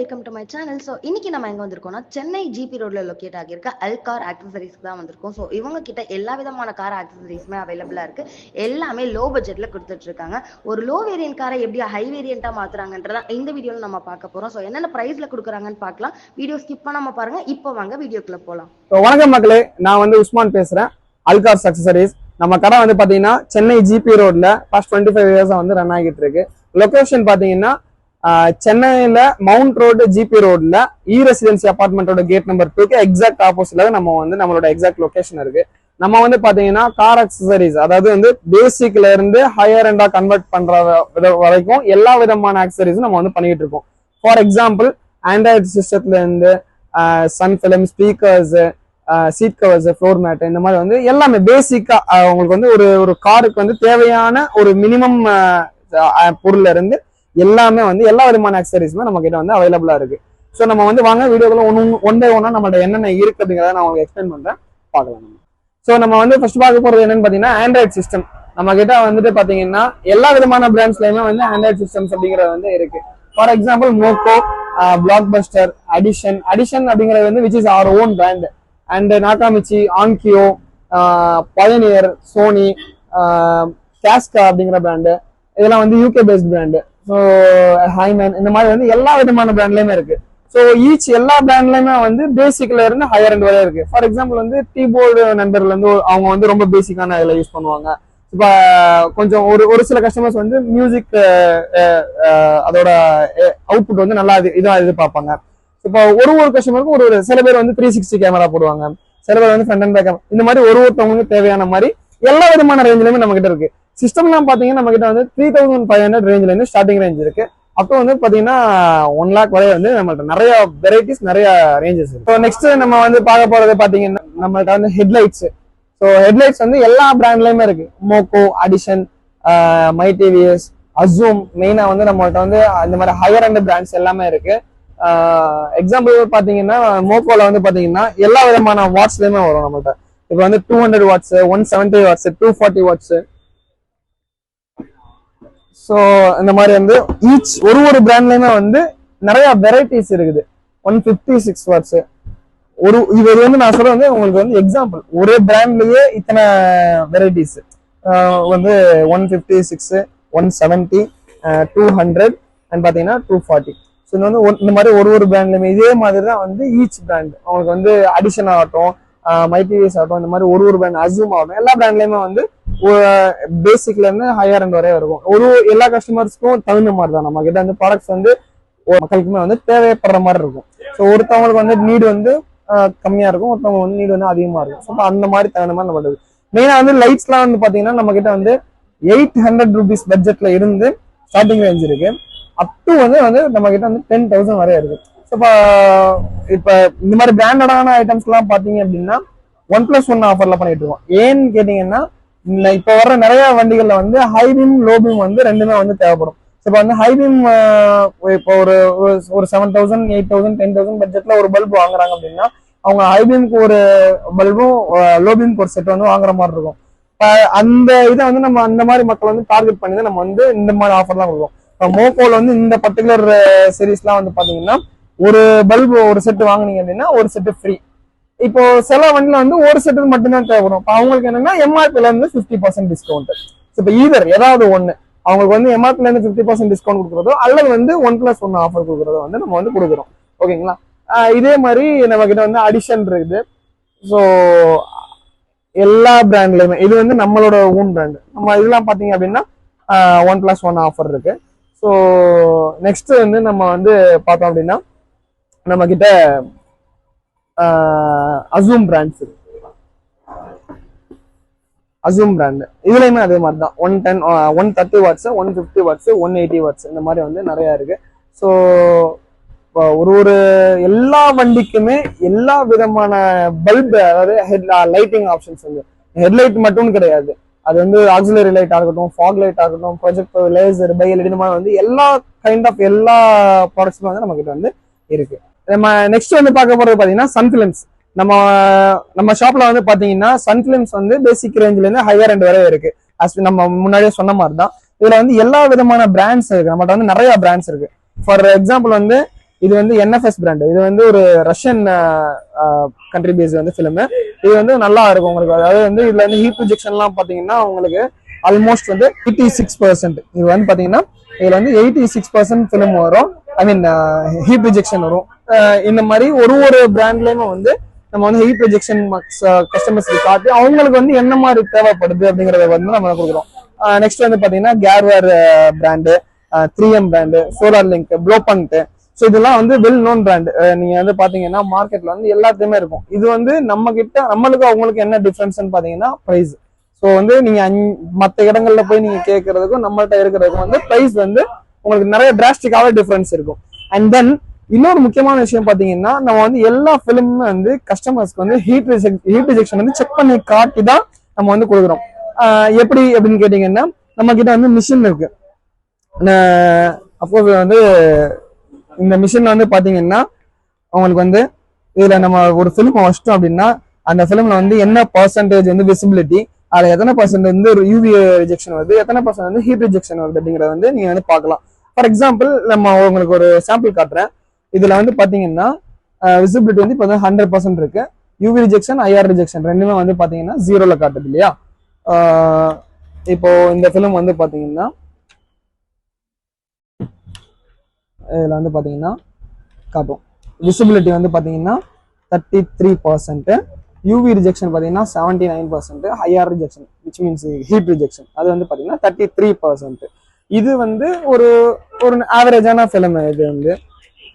Welcome to my channel so இன்னைக்கு நம்ம எங்க வந்திருக்கோம்னா சென்னை ஜிபி ரோட்ல லொக்கேட் ஆகியிருக்க அல் கார் ஆக்சசரிஸ்க்கு தான் வந்திருக்கோம். ஸோ இவங்க கிட்ட எல்லா விதமான கார் ஆக்சசரிஸுமே அவைலபிளா இருக்கு. எல்லாமே லோ பட்ஜெட்ல கொடுத்துட்டு இருக்காங்க. ஒரு லோ வேரியன்ட் காரை எப்படி ஹை வேரியண்டா மாத்துறாங்கன்றதா இந்த வீடியோல நம்ம பார்க்க போறோம். ஸோ என்னென்ன பிரைஸ்ல கொடுக்குறாங்கன்னு பார்க்கலாம். வீடியோ ஸ்கிப் பண்ணாம பாருங்க. இப்போ வாங்க வீடியோக்குள்ள போலாம். வணக்கம் மக்களே. நான் வந்து உஸ்மான் பேசுறேன். அல்கார் அக்சசரிஸ் நம்ம கடை வந்து பாத்தீங்கன்னா சென்னை ஜிபி ரோட்ல ஃபர்ஸ்ட் டுவெண்ட்டி ஃபைவ் இயர்ஸ் வந்து ரன் ஆகிட்டு இருக்கு. லொகேஷன் பாத்தீங்கன்னா சென்னையில மவுண்ட் ரோடு ஜிபி ரோட்ல இ ரெசிடென்சி அபார்ட்மெண்டோட கேட் நம்பர் டூக்கு எக்ஸாக்ட் ஆப்போசிட்ல நம்ம வந்து நம்மளோட எக்ஸாக்ட் லொகேஷன் இருக்கு. நம்ம வந்து பாத்தீங்கன்னா கார் அக்சசரிஸ் அதாவது வந்து பேசிக்ல இருந்து ஹையர் அண்டா கன்வெர்ட் பண்ற வித- வரைக்கும் எல்லா விதமான அக்சசரிஸும் நம்ம வந்து பண்ணிட்டு இருக்கோம். ஃபார் எக்ஸாம்பிள் ஆண்ட்ராய்டு சிஸ்டத்துல இருந்து sun film speakers seat covers floor mat இந்த மாதிரி வந்து எல்லாமே பேசிக்கா உங்களுக்கு வந்து ஒரு ஒரு காருக்கு வந்து தேவையான ஒரு மினிமம் பொருள்ல இருந்து எல்லாமே வந்து எல்லா விதமான அக்சசரிஸுமே நம்ம கிட்ட வந்து அவைலபிளா இருக்கு. ஸோ நம்ம வந்து வாங்க வீடியோக்குள்ள ஒன் ஒன் பை ஒன்னா நம்மள்ட்ட என்னென்ன இருக்கு அப்படிங்கிறத நான் உங்களுக்கு எக்ஸ்பிளைன் பண்றேன். பார்க்கலாம் நம்ம. ஸோ நம்ம வந்து ஃபர்ஸ்ட் பார்க்க போறது என்னன்னு பாத்தீங்கன்னா ஆண்ட்ராய்ட் சிஸ்டம் நம்ம கிட்ட வந்துட்டு பாத்தீங்கன்னா எல்லா விதமான பிராண்ட்ஸ்லயுமே வந்து ஆண்ட்ராய்ட் சிஸ்டம்ஸ் அப்படிங்கிறது வந்து இருக்கு. ஃபார் எக்ஸாம்பிள் மோக்கோ பிளாக் பஸ்டர் அடிஷன் அடிஷன் அப்படிங்கிறது வந்து which is our own brand and Nakamichi Onkyo Pioneer Sony கேஸ்கா அப்படிங்கிற பிராண்டு இதெல்லாம் வந்து யூகே பேஸ்ட் பிராண்டு ஹைமேன் இந்த மாதிரி வந்து எல்லா விதமான பிராண்ட்லயுமே இருக்கு. ஸோ ஈச் எல்லா பிராண்ட்லயுமே வந்து பேசிக்ல இருந்து ஹையர் அண்ட் வரையும் இருக்கு. ஃபார் எக்ஸாம்பிள் வந்து கீபோர்டு நண்பர்கள் வந்து அவங்க வந்து ரொம்ப பேசிக்கான இதில் யூஸ் பண்ணுவாங்க. இப்போ கொஞ்சம் ஒரு ஒரு சில கஸ்டமர்ஸ் வந்து மியூசிக் அதோட அவுட்புட் வந்து நல்லா இது இதாக எதிர்பார்ப்பாங்க. இப்போ ஒரு ஒரு கஸ்டமருக்கும் ஒரு ஒரு சில பேர் வந்து த்ரீ சிக்ஸ்டி கேமரா போடுவாங்க. சில பேர் வந்து ஃப்ரண்ட் அண்ட் பேக் இந்த மாதிரி ஒரு ஒருத்தவங்களுக்கு தேவையான மாதிரி எல்லா விதமான ரேஞ்சிலுமே நம்ம கிட்ட இருக்கு. சிஸ்டம்லாம் பார்த்தீங்கன்னா நம்ம கிட்ட வந்து த்ரீ தௌசண்ட் ஃபைவ் ஹண்ட்ரட் ரேஞ்சில் இருந்து ஸ்டார்டிங் ரேஞ்ச் இருக்கு. அப்போ வந்து பார்த்தீங்கன்னா ஒன் லேக் வரை வந்து நம்மள்ட்ட நிறைய வெரைட்டிஸ் நிறைய ரேஞ்சஸ் இருக்கு. நெக்ஸ்ட் நம்ம வந்து பார்க்க போறது பார்த்தீங்கன்னா நம்மள்ட்ட வந்து ஹெட்லைட்ஸ் ஸோ ஹெட்லைட்ஸ் வந்து எல்லா பிராண்ட்லயுமே இருக்கு. மோக்கோ அடிஷன் மை டிவிஎஸ் அசூம் மெயினா வந்து நம்மள்ட்ட வந்து அந்த மாதிரி ஹையர் அண்ட் பிராண்ட்ஸ் எல்லாமே இருக்கு. எக்ஸாம்பிள் பார்த்தீங்கன்னா மோக்கோல வந்து பார்த்தீங்கன்னா எல்லா விதமான வாட்ஸ்லயுமே வரும் நம்மள்ட்ட. இப்போ வந்து two hundred watts one seventy watts two forty watts so இந்த மாதிரி வந்து ஈச் ஒரு ஒரு பிராண்ட்லயுமே வந்து நிறைய வெரைட்டிஸ் இருக்குது. ஒன் ஃபிஃப்டி சிக்ஸ் வாட்ஸ் ஒரு இது வந்து நான் சொல்ல வந்து உங்களுக்கு வந்து எக்ஸாம்பிள் ஒரே பிராண்ட்லயே இத்தனை வெரைட்டிஸ் வந்து one fifty six one seventy two hundred and பார்த்தீங்கன்னா டூ ஃபார்ட்டி ஸோ இது வந்து ஒரு- இந்த மாதிரி ஒரு ஒரு பிராண்ட்லையுமே இதே மாதிரி தான் வந்து ஈச் பிராண்ட் அவங்களுக்கு வந்து அடிஷன் ஆகட்டும் மைடிவிஎஸ் ஆகட்டும் இந்த மாதிரி ஒரு ஒரு பிராண்ட் அசூம் ஆகட்டும் எல்லா பிராண்ட்லையுமே வந்து பேசிக்ல இருந்து ஹையர் அண்ட் வரைய இருக்கும். ஒரு எல்லா கஸ்டமர்ஸ்க்கும் தகுந்த மாதிரி தான் நம்ம கிட்ட வந்து ப்ராடக்ட்ஸ் வந்து ஒரு மக்களுக்குமே வந்து தேவைப்படுற மாதிரி இருக்கும். ஸோ ஒருத்தவங்களுக்கு வந்து நீடு வந்து கம்மியாக கம்மியா இருக்கும். ஒருத்தவங்க வந்து நீடு வந்து அதிகமா இருக்கும். ஸோ அந்த மாதிரி தகுந்த மாதிரி நம்ம மெயினா வந்து லைட்ஸ்லாம் வந்து பாத்தீங்கன்னா நம்ம கிட்ட வந்து எயிட் ஹண்ட்ரட் ருபீஸ் பட்ஜெட்ல இருந்து ஸ்டார்டிங் ரேஞ்ச் இருக்கு. அப் டு வந்து வந்து நம்ம கிட்ட வந்து டென் தௌசண்ட் வரைய இருக்கு. ஸோ இப்போ இப்போ இந்த மாதிரி பிராண்டடான ஐட்டம்ஸ்லாம் பார்த்தீங்க அப்படின்னா ஒன் பிளஸ் ஒன் ஆஃபர்ல பண்ணிட்டு இருக்கோம். ஏன்னு கேட்டிங்கன்னா இப்போ வர்ற நிறைய வண்டிகள்ல வந்து ஹை பீம் லோ பீம் வந்து ரெண்டுமே வந்து தேவைப்படும். ஸோ இப்போ வந்து ஹை பீம் இப்போ ஒரு ஒரு- seven thousand eight thousand ten thousand பட்ஜெட்ல ஒரு பல்ப் வாங்குறாங்க அப்படின்னா அவங்க ஹை பீம்க்கு ஒரு பல்பும் லோ ஒரு செட் வந்து வாங்குற மாதிரி இருக்கும். அந்த இதை வந்து நம்ம அந்த மாதிரி மக்கள் வந்து டார்கெட் பண்ணி தான் நம்ம வந்து இந்த மாதிரி ஆஃபர் தான் கொடுப்போம் இப்போ மோகோல வந்து இந்த பர்டிகுலர் சீரீஸ்லாம் வந்து பாத்தீங்கன்னா ஒரு பல்பு ஒரு செட் வாங்குனீங்க அப்படின்னா ஒரு செட்டு ஃப்ரீ இப்போ சில வண்டியில வந்து ஒரு செட்டு மட்டும்தான் தேவைப்படும். இப்போ அவங்களுக்கு என்னன்னா எம்ஆர்பில இருந்து ஃபிஃப்டி பர்சன்ட் டிஸ்கவுண்ட் இப்போ ஈதர் ஏதாவது ஒண்ணு அவங்களுக்கு வந்து எம்ஆர்பில இருந்து ஃபிஃப்டி பர்சன்ட் டிஸ்கவுண்ட் கொடுக்குறதோ அல்லது வந்து ஒன் பிளஸ் ஒன் ஆஃபர் கொடுக்குறதோ வந்து நம்ம வந்து கொடுக்குறோம். ஓகேங்களா? இதே மாதிரி நம்ம கிட்ட வந்து அடிஷன் இருக்குது. ஸோ எல்லா பிராண்ட்லயுமே இது வந்து நம்மளோட ஓன் பிராண்ட் நம்ம இதெல்லாம் பாத்தீங்க அப்படின்னா ஒன் பிளஸ் ஒன் ஆஃபர் இருக்கு. ஸோ நெக்ஸ்ட் வந்து நம்ம வந்து பார்த்தோம் அப்படின்னா நம்ம கிட்ட அசூம் பிராண்ட்ஸ் இருக்கு அசூம் பிராண்ட் இதுலையுமே அதே மாதிரி தான் one ten one thirty watts one fifty watts one eighty watts இந்த மாதிரி வந்து நிறைய இருக்கு. ஸோ ஒரு ஒரு எல்லா வண்டிக்குமே எல்லா விதமான பல்ப் அதாவது ஹெட் லைட்டிங் ஆப்ஷன்ஸ் வந்து ஹெட்லைட் மட்டும் கிடையாது. அது வந்து ஆக்சிலரி லைட் ஆகட்டும் ஃபாக் லைட் ஆகட்டும் ப்ரொஜெக்ட் லேசர் பைல் இந்த மாதிரி வந்து எல்லா கைண்ட் ஆஃப் எல்லா ப்ராடக்ட்ஸுமே வந்து நம்ம கிட்ட வந்து இருக்கு. நம்ம நெக்ஸ்ட் வந்து பார்க்க போறது பாத்தீங்கன்னா சன் ஃபிலிம்ஸ் நம்ம நம்ம ஷாப்ல வந்து பாத்தீங்கன்னா சன் ஃபிலிம்ஸ் வந்து பேசிக் ரேஞ்சில இருந்து ஹையர் ரெண்டு வரை இருக்கு. அஸ் நம்ம முன்னாடியே சொன்ன மாதிரி தான் இதுல வந்து எல்லா விதமான பிராண்ட்ஸ் இருக்கு. நம்மகிட்ட வந்து நிறைய பிராண்ட்ஸ் இருக்கு. ஃபார் எக்ஸாம்பிள் வந்து இது வந்து என்எஃப்எஸ் பிராண்ட் இது வந்து ஒரு ரஷ்யன் கண்ட்ரி பேஸ் வந்து ஃபிலிம் இது வந்து நல்லா இருக்கும் உங்களுக்கு. அதாவது வந்து இதுல வந்து ஹீட் ரிஜெக்ஷன்லாம் பாத்தீங்கன்னா உங்களுக்கு ஆல்மோஸ்ட் வந்து எயிட்டி சிக்ஸ் பர்சன்ட் இது வந்து பாத்தீங்கன்னா இதுல வந்து எயிட்டி சிக்ஸ் பர்சன்ட் ஃபிலிம் வரும் ஐ மீன் ஹீட் ரிஜெக்ஷன் வரும். இந்த மாதிரி ஒரு ஒரு பிராண்ட்லயுமே வந்து நம்ம வந்து ஹெவி ப்ரொஜெக்ஷன் கஸ்டமர்ஸ்க்கு காட்டி அவங்களுக்கு வந்து என்ன மாதிரி தேவைப்படுது அப்படிங்கறத வந்து நம்ம கொடுக்குறோம்? நெக்ஸ்ட் வந்து பாத்தீங்கன்னா Garware brand three M brand solar link flow பண்ணிட்டு ஸோ இதெல்லாம் வந்து வெல் நோன் பிராண்ட் நீங்க வந்து பாத்தீங்கன்னா மார்க்கெட்ல வந்து எல்லாத்தையுமே இருக்கும். இது வந்து நம்ம கிட்ட நம்மளுக்கு அவங்களுக்கு என்ன டிஃபரன்ஸ்னு பாத்தீங்கன்னா ப்ரைஸ் ஸோ வந்து நீங்க மற்ற இடங்கள்ல போய் நீங்க கேட்கறதுக்கும் நம்மள்ட்ட இருக்கிறதுக்கும் வந்து ப்ரைஸ் வந்து உங்களுக்கு நிறைய டிராஸ்டிக்காவே டிஃபரன்ஸ் இருக்கும். அண்ட் தென் இன்னொரு முக்கியமான விஷயம் பாத்தீங்கன்னா நம்ம வந்து எல்லா ஃபிலிமுமே வந்து கஸ்டமர்ஸ்க்கு வந்து ஹீட் ஹீட் ரிஜெக்ஷன் வந்து செக் பண்ணி காட்டி தான் நம்ம வந்து கொடுக்குறோம். எப்படி அப்படின்னு கேட்டீங்கன்னா நம்ம கிட்ட வந்து மிஷின் இருக்கு. அப்போ வந்து இந்த மிஷின்ல வந்து பாத்தீங்கன்னா அவங்களுக்கு வந்து இதுல நம்ம ஒரு ஃபிலிம் வச்சிட்டோம் அப்படின்னா அந்த ஃபிலிம்ல வந்து என்ன பர்சன்டேஜ் வந்து விசிபிலிட்டி அதுல எத்தனை பர்சன்ட் வந்து ஒரு யூவி ரிஜெக்ஷன் வருது எத்தனை பர்சன்ட் வந்து ஹீட் ரிஜெக்ஷன் வருது அப்படிங்கறத வந்து நீங்க வந்து பார்க்கலாம். ஃபார் எக்ஸாம்பிள் நம்ம உங்களுக்கு ஒரு சாம்பிள் காட்டுறேன். இதுல வந்து பாத்தீங்கன்னா விசிபிலிட்டி வந்து இப்போ வந்து ஹண்ட்ரட் பர்சன்ட் இருக்கு. யூவி ரிஜெக்ஷன் ஐஆர் ரிஜெக்ஷன் ரெண்டுமே வந்து பாத்தீங்கன்னா ஜீரோல காட்டுது இல்லையா? இப்போ இந்த ஃபிலிம் வந்து பாத்தீங்கன்னா இதுல வந்து பாத்தீங்கன்னா காட்டும். விசிபிலிட்டி வந்து பாத்தீங்கன்னா thirty three percent UV rejection பார்த்தீங்கன்னா seventy nine percent higher rejection which means heat rejection அது வந்து பார்த்தீங்கன்னா தேர்ட்டி த்ரீ பர்சன்ட் இது வந்து ஒரு ஒரு ஆவரேஜான ஃபிலிம் இது வந்து.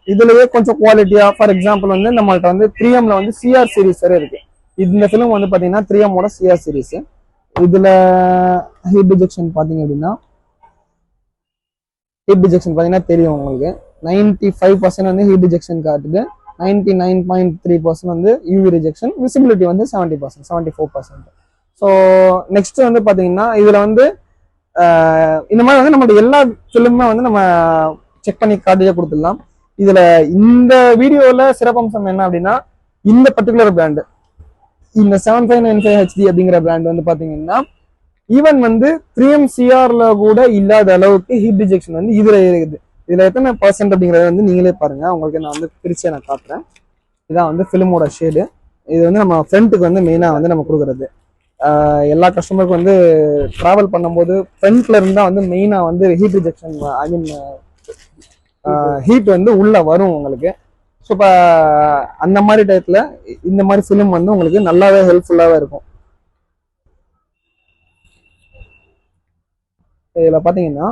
இதுலயே கொஞ்சம் குவாலிட்டியா ஃபார் எக்ஸாம்பிள் வந்து நம்மள்ட்ட வந்து த்ரீ எம்ல வந்து சிஆர் சீரீஸ் வரை இருக்கு. இந்த ஃபிலிம் வந்து பாத்தீங்கன்னா த்ரீ எம்மோட சிஆர் சீரிஸ் இதுல ஹீட் ரிஜெக்ஷன் பாத்தீங்க அப்படின்னா ஹீட் ரிஜெக்ஷன் பாத்தீங்கன்னா தெரியும் உங்களுக்கு. நைன்டி ஃபைவ் பர்சன்ட் வந்து ஹீட் ரிஜெக்ஷன் காட்டுது. Ninety nine point three percent வந்து யூவி ரிஜெக்ஷன் விசிபிலிட்டி வந்து seventy percent seventy four percent so next வந்து பாத்தீங்கன்னா இதுல வந்து இந்த மாதிரி வந்து நம்மளோட எல்லா ஃபிலிமுமே வந்து நம்ம செக் பண்ணி காட்டியே கொடுத்துடலாம். இதுல இந்த வீடியோல சிறப்பம்சம் என்ன அப்படின்னா இந்த பர்டிகுலர் பிராண்டு இந்த seven five nine five HD அப்படிங்கிற பிராண்ட் வந்து பாத்தீங்கன்னா ஈவன் வந்து த்ரீ எம் சிஆர்ல கூட இல்லாத அளவுக்கு ஹீட் ரிஜெக்ஷன் வந்து இதுல இருக்குது. இதுல எத்தனை பர்சன்ட் அப்படிங்கறத வந்து நீங்களே பாருங்க. உங்களுக்கு நான் வந்து பிரிச்சு நான் காட்டுறேன். இதான் வந்து ஃபிலிமோட ஷேடு இது வந்து நம்ம ஃப்ரண்ட்டுக்கு வந்து மெயினா வந்து நம்ம கொடுக்குறது. எல்லா கஸ்டமருக்கும் வந்து டிராவல் பண்ணும்போது ஃப்ரண்ட்ல இருந்தா வந்து மெயினா வந்து heat rejection I mean heat வந்து உள்ள வரும் உங்களுக்கு. ஸோ இப்போ அந்த மாதிரி டயத்தில் இந்த மாதிரி ஃபிலிம் வந்து உங்களுக்கு நல்லாவே ஹெல்ப்ஃபுல்லாவே இருக்கும். இதில் பாத்தீங்கன்னா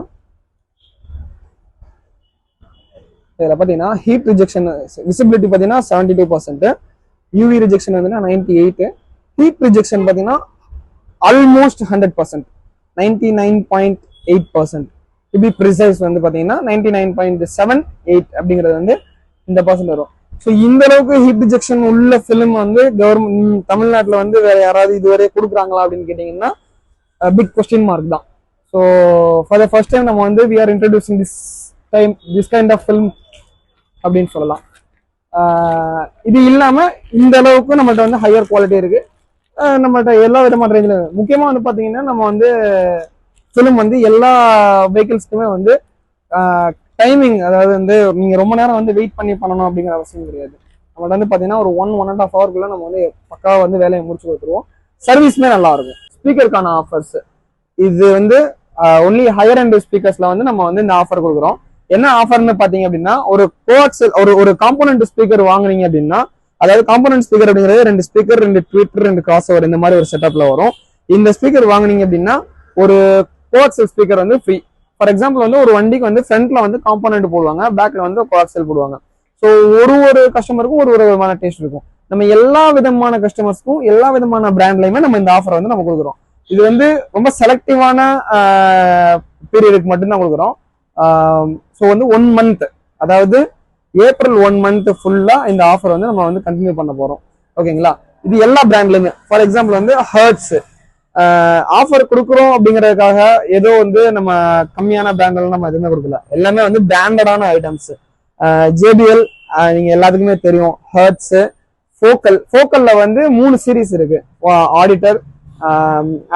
இதில் பார்த்தீங்கன்னா ஹீட் ரிஜெக்ஷன் விசிபிலிட்டி பாத்தீங்கன்னா seventy two percent UV rejection வந்து நைன்டி எயிட்டு ஹீட் ரிஜெக்ஷன் பாத்தீங்கன்னா almost hundred percent ninety nine point eight percent இப்படி ப்ரிசைஸ் வந்து பார்த்தீங்கன்னா ninety nine point seven eight அப்படிங்கிறது வந்து இந்த பர்சன்ட் வரும். ஸோ இந்த அளவுக்கு ஹிப் ரிஜெக்ஷன் உள்ள ஃபிலிம் வந்து கவர்மெண்ட் தமிழ்நாட்டில் வந்து வேற யாராவது இதுவரை கொடுக்குறாங்களா அப்படின்னு கேட்டிங்கன்னா பிக் கொஸ்டின் மார்க் தான். So for the first time நம்ம வந்து we are introducing this time this kind of film அப்படின்னு சொல்லலாம். இது இல்லாமல் இந்த அளவுக்கு நம்மள்ட்ட வந்து ஹையர் குவாலிட்டி இருக்கு. நம்மள்ட்ட எல்லா விதமான ரேஞ்சில் முக்கியமாக வந்து பார்த்தீங்கன்னா நம்ம வந்து ஃபிலிம் வந்து எல்லா வெஹிக்கிள்ஸ்க்குமே வந்து டைமிங் அதாவது வந்து நீங்கள் ரொம்ப நேரம் வந்து வெயிட் பண்ணி பண்ணணும் அப்படிங்கிற அவசியம் கிடையாது. நம்மள்ட்ட வந்து பார்த்தீங்கன்னா ஒரு ஒன் ஒன் அண்ட் ஆஃப் ஹவர்க்குள்ள நம்ம வந்து பக்காவாக வந்து வேலையை முடிச்சு கொடுத்துருவோம். சர்வீஸ்மே நல்லா இருக்கும். ஸ்பீக்கருக்கான ஆஃபர்ஸ் இது வந்து ஒன்லி ஹையர் அண்ட் ஸ்பீக்கர்ஸ்ல வந்து நம்ம வந்து இந்த ஆஃபர் கொடுக்குறோம். என்ன ஆஃபர்னு பார்த்தீங்க அப்படின்னா ஒரு கோஆக்சல் ஒரு ஒரு காம்போனன்ட் ஸ்பீக்கர் வாங்குனீங்க அப்படின்னா அதாவது காம்போனன்ட் ஸ்பீக்கர் அப்படிங்கிறது ரெண்டு ஸ்பீக்கர் ரெண்டு ட்விட்டர் ரெண்டு கிராஸ் ஓவர் இந்த மாதிரி ஒரு செட்டப்ல வரும். இந்த ஸ்பீக்கர் வாங்குனீங்க அப்படின்னா ஒரு கோஆக்சல் ஸ்பீக்கர் வந்து ஃப்ரீ ஃபார் எக்ஸாம்பிள் வந்து ஒரு வண்டிக்கு வந்து ஃப்ரண்ட்ல வந்து காம்போனன்ட் போடுவாங்க பேக்ல வந்து கோஆக்சல் போடுவாங்க. ஸோ ஒரு ஒரு கஸ்டமருக்கும் ஒரு ஒரு விதமான டேஸ்ட் இருக்கும். நம்ம எல்லா விதமான கஸ்டமர்ஸ்க்கும் எல்லா விதமான பிராண்ட்லயுமே நம்ம இந்த ஆஃபர் வந்து நம்ம கொடுக்குறோம். இது வந்து ரொம்ப செலக்டிவான பீரியடுக்கு மட்டும்தான் கொடுக்குறோம். ஸோ வந்து ஒன் மந்த் அதாவது ஏப்ரல் ஒன் மந்த் ஃபுல்லா இந்த ஆஃபர் வந்து நம்ம வந்து கண்டினியூ பண்ண போறோம். ஓகேங்களா இது எல்லா பிராண்ட்லயுமே ஃபார் எக்ஸாம்பிள் வந்து ஹர்ட்ஸ் ஆஃபர் கொடுக்குறோம் அப்படிங்கறதுக்காக ஏதோ வந்து நம்ம கம்மியான பிராண்ட்லாம் நம்ம எதுவுமே கொடுக்கல. எல்லாமே வந்து பிராண்டடான ஐட்டம்ஸ் ஜேபிஎல் நீங்க எல்லாத்துக்குமே தெரியும். ஹர்ட்ஸ் ஃபோக்கல் ஃபோக்கல்ல வந்து மூணு சீரிஸ் இருக்கு. ஆடிட்டர்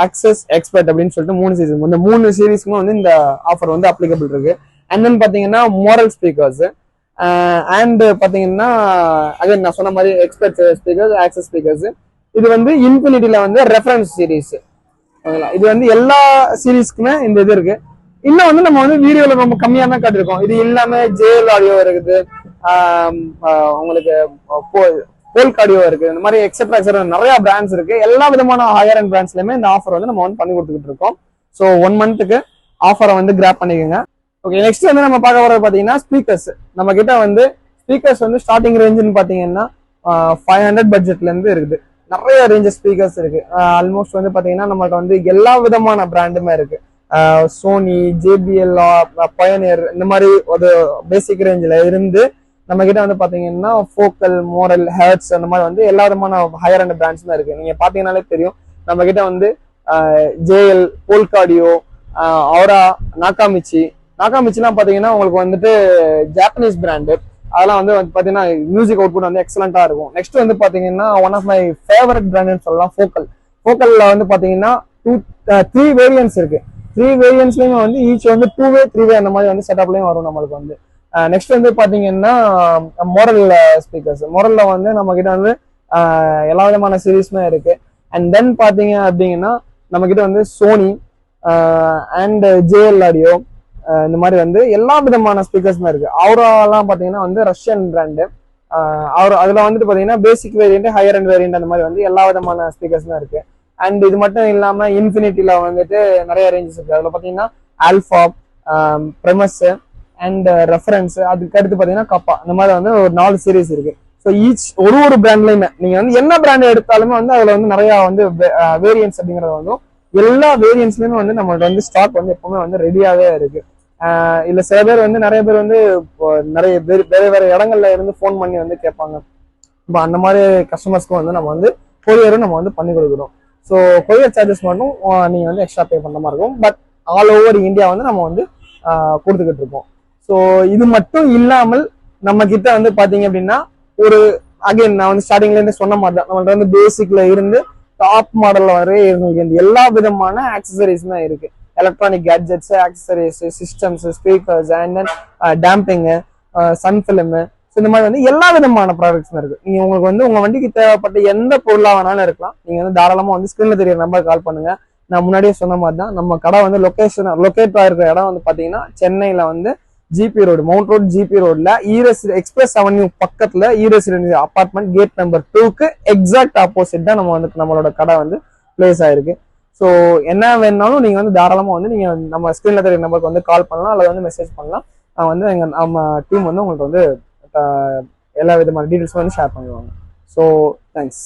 ஆக்சஸ் எக்ஸ்பர்ட் அப்படின்னு சொல்லிட்டு மூணு சீரீஸ் இந்த மூணு சீரீஸ்க்குமே வந்து இந்த ஆஃபர் வந்து அப்ளிகபிள் இருக்கு. அண்ட் தென் பாத்தீங்கன்னா மோரல் ஸ்பீக்கர்ஸ் அண்ட் பாத்தீங்கன்னா அகைன் நான் சொன்ன மாதிரி எக்ஸ்பர்ட் ஸ்பீக்கர்ஸ் ஆக்சஸ் ஸ்பீக்கர்ஸ் இது வந்து இன்ஃபினிட்டியில வந்து ரெஃபரன்ஸ் சீரீஸ் ஓகேங்களா இது வந்து எல்லா சீரீஸ்க்குமே இந்த இது இருக்கு. இன்னும் வந்து நம்ம வந்து வீடியோல ரொம்ப கம்மியா தான் காட்டிருக்கோம் இது இல்லாம ஜேஎல் ஆடியோ இருக்குது. உங்களுக்கு போல்க் ஆடியோ இருக்கு. இந்த மாதிரி எக்ஸெட்ரா எக்ஸெட்ரா நிறைய பிராண்ட்ஸ் இருக்கு. எல்லா விதமான ஹையர் அண்ட் பிராண்ட்ஸ்லயுமே இந்த ஆஃபர் வந்து நம்ம வந்து பண்ணி கொடுத்துக்கிட்டு இருக்கோம். ஸோ ஒன் மந்த்துக்கு ஆஃபரை வந்து கிராப் பண்ணிக்கோங்க. ஓகே நெக்ஸ்ட் வந்து நம்ம பார்க்க போறது பாத்தீங்கன்னா ஸ்பீக்கர்ஸ் நம்ம கிட்ட வந்து ஸ்பீக்கர்ஸ் வந்து ஸ்டார்டிங் ரேஞ்சுன்னு பாத்தீங்கன்னா ஃபைவ் ஹண்ட்ரட் பட்ஜெட்ல இருந்து இருக்குது. நிறைய ரேஞ்சஸ் ஸ்பீக்கர்ஸ் இருக்கு. ஆல்மோஸ்ட் வந்து பாத்தீங்கன்னா நம்மள்ட்ட வந்து எல்லா விதமான பிராண்டுமே இருக்கு. சோனி ஜேபிஎல் பயனியர் இந்த மாதிரி ஒரு பேசிக் ரேஞ்சில் இருந்து நம்ம கிட்ட வந்து பாத்தீங்கன்னா ஃபோக்கல் மோரல் ஹேர்ட்ஸ் அந்த மாதிரி வந்து எல்லா விதமான ஹையர் அண்ட் பிராண்ட்ஸ் தான் இருக்கு. நீங்க பாத்தீங்கன்னாலே தெரியும் நம்ம கிட்ட வந்து ஜேஎல் போல்காடியோ அவரா நாக்காமிச்சி நாக்காமிச்சிலாம் பாத்தீங்கன்னா உங்களுக்கு வந்துட்டு ஜாப்பனீஸ் பிராண்டு அதெல்லாம் வந்து பார்த்தீங்கன்னா பாத்தீங்கன்னா மியூசிக் அவுட்புட் வந்து எக்ஸலண்டா இருக்கும். நெக்ஸ்ட் வந்து பாத்தீங்கன்னா ஒன் ஆஃப் மை ஃபேவரட் பிராண்டுன்னு சொல்லலாம் ஃபோக்கல் ஃபோக்கலில் வந்து பாத்தீங்கன்னா டூ த்ரீ வேரியன்ஸ் இருக்கு. த்ரீ வேரியன்ஸ்லயுமே வந்து ஈச் வந்து டூ வே த்ரீ வே அந்த மாதிரி வந்து செட்டப்லயும் வரும் நம்மளுக்கு வந்து. நெக்ஸ்ட் வந்து பாத்தீங்கன்னா மொரல் ஸ்பீக்கர்ஸ் மொரல்ல வந்து நம்ம கிட்ட வந்து எல்லா விதமான சீரீஸுமே இருக்கு. அண்ட் தென் பாத்தீங்க அப்படிங்கன்னா நம்ம கிட்ட வந்து சோனி அண்ட் ஜேஎல் ஆடியோ இந்த மாதிரி வந்து எல்லா விதமான ஸ்பீக்கர்ஸுமே இருக்கு. அவரெல்லாம் பார்த்தீங்கன்னா வந்து ரஷ்யன் பிராண்டு அவர் அதில் வந்துட்டு பார்த்தீங்கன்னா basic variant higher and variant அந்த மாதிரி வந்து எல்லா விதமான ஸ்பீக்கர்ஸுமே இருக்கு. அண்ட் இது மட்டும் இல்லாமல் இன்ஃபினிட்டியில் வந்துட்டு நிறைய ரேஞ்சஸ் இருக்கு. அதில் பார்த்தீங்கன்னா ஆல்ஃபா ப்ரெமஸ்ஸு அண்ட் ரெஃபரன்ஸ் அதுக்கு அடுத்து பார்த்தீங்கன்னா கப்பா இந்த மாதிரி வந்து ஒரு நாலு சீரீஸ் இருக்கு. ஸோ ஈச் ஒரு ஒரு பிராண்ட்லையுமே நீங்க வந்து என்ன பிராண்ட் எடுத்தாலுமே வந்து அதுல வந்து நிறைய வந்து வேரியன்ஸ் அப்படிங்கறது வந்து எல்லா வேரியன்ஸ்லயுமே வந்து நம்மளோட வந்து ஸ்டாக் வந்து எப்பவுமே வந்து ரெடியாவே இருக்கு. இல்ல சில பேர் வந்து நிறைய பேர் வந்து நிறைய பேர் வேற வேற இடங்கள்ல இருந்து ஃபோன் பண்ணி வந்து கேட்பாங்க. இப்போ அந்த மாதிரி கஸ்டமர்ஸ்க்கு வந்து நம்ம வந்து கொரியரும் நம்ம வந்து பண்ணி கொடுக்குறோம். ஸோ கொரியர் சார்ஜஸ் மட்டும் நீங்கள் நீங்க வந்து எக்ஸ்ட்ரா பே பண்ற மாதிரி இருக்கும். பட் ஆல் ஓவர் இந்தியா வந்து நம்ம வந்து கொடுத்துக்கிட்டு இருக்கோம். ஸோ இது மட்டும் இல்லாமல் நம்ம கிட்ட வந்து பாத்தீங்க அப்படின்னா ஒரு அகைன் நான் வந்து ஸ்டார்டிங்ல இருந்து சொன்ன மாதிரி தான். நம்மள்ட்ட வந்து பேசிக்ல இருந்து டாப் மாடல் வரைய உங்களுக்கு எல்லா விதமான ஆக்சசரிஸ் தான் இருக்கு. Electronic gadgets accessories systems speakers and then damping sun film இந்த மாதிரி வந்து எல்லா விதமான ப்ராடக்ட்ஸும் இருக்கு. நீங்க உங்களுக்கு வந்து உங்க வண்டிக்கு தேவைப்பட்ட எந்த பொருளா வேணாலும் இருக்கலாம். நீங்க வந்து தாராளமா வந்து ஸ்கிரீன்ல தெரியிற நம்பர் கால் பண்ணுங்க. நான் முன்னாடியே சொன்ன மாதிரி தான் நம்ம கடை வந்து லொகேஷன் லொக்கேட் ஆயிருக்கிற இடம் வந்து பாத்தீங்கன்னா சென்னையில வந்து GP road mount road GP ரோட்ல ஈரஸ் எக்ஸ்பிரஸ் அவென்யூ பக்கத்துல ஈரஸ் அபார்ட்மெண்ட் கேட் நம்பர் டூக்கு எக்ஸாக்ட் ஆப்போசிட் தான் நம்ம வந்து நம்மளோட கடை வந்து பிளேஸ் ஆயிருக்கு. ஸோ என்ன வேணாலும் நீங்கள் வந்து தாராளமாக வந்து நீங்கள் நம்ம ஸ்க்ரீனில் தெரிய நம்பருக்கு வந்து கால் பண்ணலாம் அல்லது வந்து மெசேஜ் பண்ணலாம். நான் வந்து எங்கள் நம்ம டீம் வந்து உங்களுக்கு வந்து எல்லா விதமான டீட்டெயில்ஸும் வந்து ஷேர் பண்ணுவாங்க ஸோ தேங்க்ஸ்